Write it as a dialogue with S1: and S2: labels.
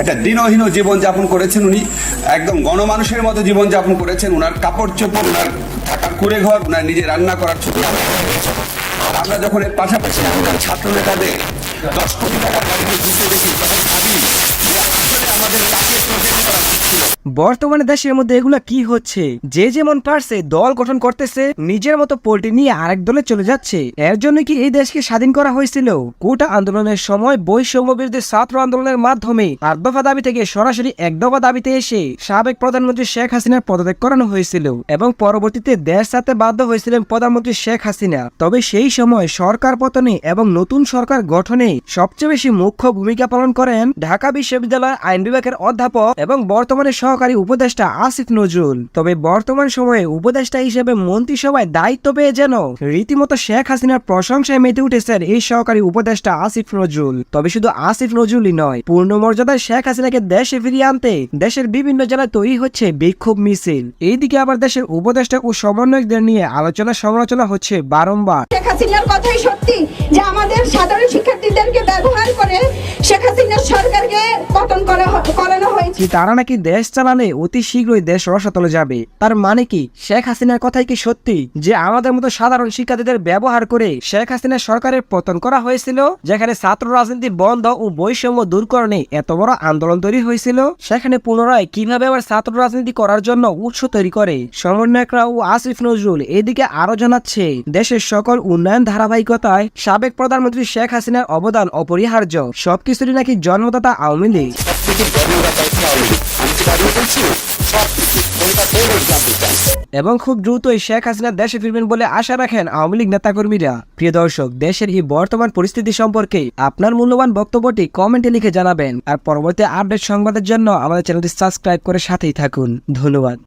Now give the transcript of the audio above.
S1: একটা দিনহীন জীবনযাপন করেছেন উনি, একদম গণমানুষের মতো জীবনযাপন করেছেন ওনার কাপড় চোপড় ওনার থাকার কুড়ে ঘর উনার নিজে রান্না করার ছোট আমরা যখন এর পাশাপাশি আমরা ছাত্র নেতাদের দশ কোটি টাকা ঘুরতে দেখি, তখন ভাবি
S2: বর্তমানে দেশের মধ্যে এগুলা কি হচ্ছে? যে যেমন পারছে দল গঠন করতেছে, নিজের মতো পোল্ট্রি নিয়ে আরেক দলে চলে যাচ্ছে। এর জন্য কি এই দেশকে স্বাধীন করা হয়েছিল? কোটা আন্দোলনের সময় বৈষম্য বিরোধী ছাত্র আন্দোলনের মাধ্যমে আট দফা দাবি থেকে সরাসরি এক দফা দাবিতে এসে সাবেক প্রধানমন্ত্রী শেখ হাসিনার পদত্যাগ করানো হয়েছিল এবং পরবর্তীতে দেশ ছাড়তে বাধ্য হয়েছিলেন প্রধানমন্ত্রী শেখ হাসিনা। তবে সেই সময় সরকার পতনে এবং নতুন সরকার গঠনে সবচেয়ে বেশি মুখ্য ভূমিকা পালন করেন ঢাকা বিশ্ববিদ্যালয়ের আইন বিভাগের অধ্যাপক এবং বর্তমানে সহকারী উপদেষ্টা আসিফ নজরুল। তবে বর্তমান সময়ে উপদেষ্টা হিসেবে মন্ত্রিসভায় দায়িত্ব পেয়ে যেন রীতিমতো শেখ হাসিনার প্রশংসায় মেতে উঠেছেন এই সহকারী উপদেষ্টা আসিফ নজরুল। তবে শুধু আসিফ নজরুলই নয়, পূর্ণ মর্যাদায় শেখ হাসিনাকে দেশে ফিরিয়ে আনতে দেশের বিভিন্ন জেলায় তৈরি হচ্ছে বিক্ষোভ মিছিল। এইদিকে আবার দেশের উপদেষ্টা ও সমন্বয়কদের নিয়ে আলোচনা সমালোচনা হচ্ছে বারংবার।
S3: শেখ হাসিনার কথাই সত্যি যে আমাদের সাধারণ শিক্ষার্থীদেরকে ব্যবহার করে শেখ হাসিনার করানো
S2: তারা নাকি দেশ চালালে অতি শীঘ্রই দেশ রসাতলে যাবে? তার মানে কি শেখ হাসিনার কথাই কি সত্যি যে আমাদের মতো সাধারণ শিক্ষার্থীদের ব্যবহার করে শেখ হাসিনা সরকারের পতন করা হয়েছিল? যেখানে ছাত্র রাজনীতি বন্ধ ও বৈষম্য দূর দূরকরণে এত বড় আন্দোলন তৈরি হয়েছিল? সেখানে পুনরায় কীভাবে আবার ছাত্র রাজনীতি করার জন্য উৎস তৈরি করে? সমন্বয়করা ও আসিফ নজরুল এদিকে আরও জানাচ্ছে, দেশের সকল উন্নয়ন ধারাবাহিকতায় সাবেক প্রধানমন্ত্রী শেখ হাসিনার অবদান অপরিহার্য। সবকিছুরই নাকি জন্মদাতা আওয়ামী লীগ। এবং খুব দ্রুতই শেখ হাসিনা দেশে ফিরবেন বলে আশা রাখেন আওয়ামী লীগ নেতাকর্মীরা। প্রিয় দর্শক, দেশের এই বর্তমান পরিস্থিতি সম্পর্কে আপনার মূল্যবান বক্তব্যটি কমেন্টে লিখে জানাবেন। আর পরবর্তী আপডেট সংবাদের জন্য আমাদের চ্যানেলটি সাবস্ক্রাইব করে সাথেই থাকুন। ধন্যবাদ।